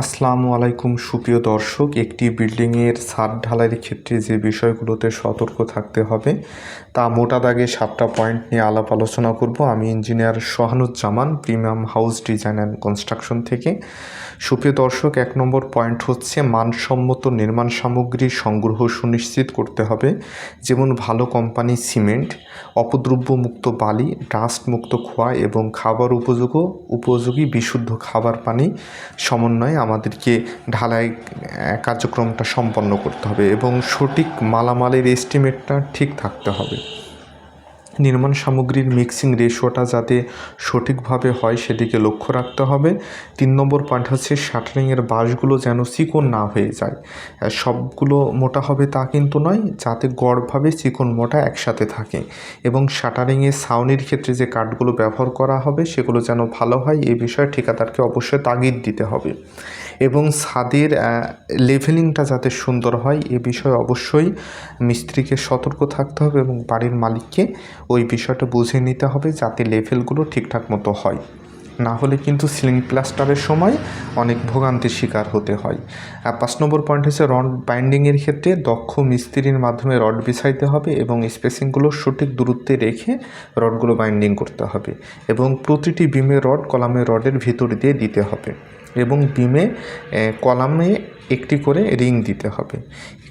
আসসালামু আলাইকুম, সুপ্রিয় দর্শক। একটি বিল্ডিংয়ের ছাদ ঢালাইয়ের ক্ষেত্রে যে বিষয়গুলোতে সতর্ক থাকতে হবে, তা মোটা দাগে সাতটা পয়েন্ট নিয়ে আলাপ আলোচনা করব। আমি engineer Sohanuzzaman premium house design and construction থেকে। সুপ্রিয় দর্শক, এক নম্বর পয়েন্ট হচ্ছে মানসম্মত নির্মাণ সামগ্রী সংগ্রহ সুনিশ্চিত করতে হবে। যেমন ভালো কোম্পানি সিমেন্ট অপদ্রব্য মুক্ত বালি ডাস্ট মুক্ত খোয়া এবং খাবার উপযোগ উপযোগী বিশুদ্ধ খাবার পানি সমন্বয়ে আমাদেরকে ঢালাই কার্যক্রমটা সম্পন্ন করতে হবে এবং সঠিক মালামালের এস্টিমেটটা ঠিক থাকতে হবে। নির্মাণ সামগ্রীর মিক্সিং রেশিওটা যাতে সঠিকভাবে হয় সেদিকে লক্ষ্য রাখতে হবে। তিন নম্বর পয়েন্ট হচ্ছে শাটারিংয়ের বাঁশগুলো যেন চিকন না হয়ে যায়। সবগুলো মোটা হবে তা কিন্তু নয়, যাতে গড়ভাবে চিকন মোটা একসাথে থাকে। এবং শাটারিংয়ের সাউনির ক্ষেত্রে যে কাঠগুলো ব্যবহার করা হবে, সেগুলো যেন ভালো হয়, এ বিষয়ে ঠিকাদারকে অবশ্যই তাগিদ দিতে হবে। এবং ছাদের লেভেলিংটা যাতে সুন্দর হয়, এ বিষয়ে অবশ্যই মিস্ত্রিকে সতর্ক থাকতে হবে এবং বাড়ির মালিককে ওই বিষয়টা বুঝে নিতে হবে যাতে লেভেলগুলো ঠিকঠাক মতো হয়। না হলে কিন্তু সিলিং প্লাস্টারের সময় অনেক ভোগান্তির শিকার হতে হয়। আর পাঁচ নম্বর পয়েন্ট হচ্ছে রড বাইন্ডিংয়ের ক্ষেত্রে দক্ষ মিস্ত্রির মাধ্যমে রড বিছাইতে হবে এবং স্পেসিংগুলো সঠিক দূরত্বে রেখে রডগুলো বাইন্ডিং করতে হবে এবং প্রতিটি বিমে রড কলামে রডের ভিতর দিয়ে দিতে হবে। এবং বিমে কলামে একটি করে রিং দিতে হবে।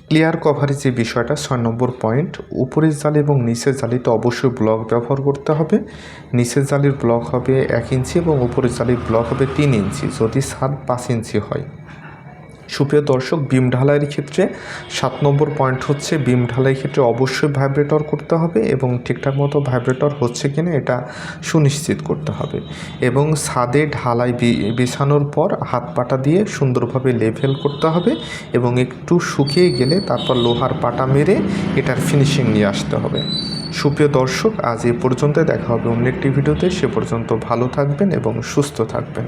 ক্লিয়ার কভারেজ যে বিষয়টা ছয় নম্বর পয়েন্ট। উপরের জালি এবং নিচের জালিতে অবশ্যই ব্লক ব্যবহার করতে হবে। নিচের জালির ব্লক হবে এক ইঞ্চি এবং উপরের জালির ব্লক হবে তিন ইঞ্চি। যদি সাত পাঁচ ইঞ্চি হয়। সুপ্রিয় দর্শক, বিম ঢালাইয়ের ক্ষেত্রে সাত নম্বর পয়েন্ট হচ্ছে বিম ঢালাইয়ের ক্ষেত্রে অবশ্যই ভাইব্রেটর করতে হবে এবং ঠিকঠাক মতো ভাইব্রেটর হচ্ছে কিনা এটা সুনিশ্চিত করতে হবে। এবং ছাদে ঢালাই বিছানোর পর হাত পাটা দিয়ে সুন্দরভাবে লেভেল করতে হবে এবং একটু শুকিয়ে গেলে তারপর লোহার পাটা মেরে এটার ফিনিশিং নিয়ে আসতে হবে। সুপ্রিয় দর্শক, আজ এ পর্যন্ত দেখা হবে অন্য একটি ভিডিওতে। সে পর্যন্ত ভালো থাকবেন এবং সুস্থ থাকবেন।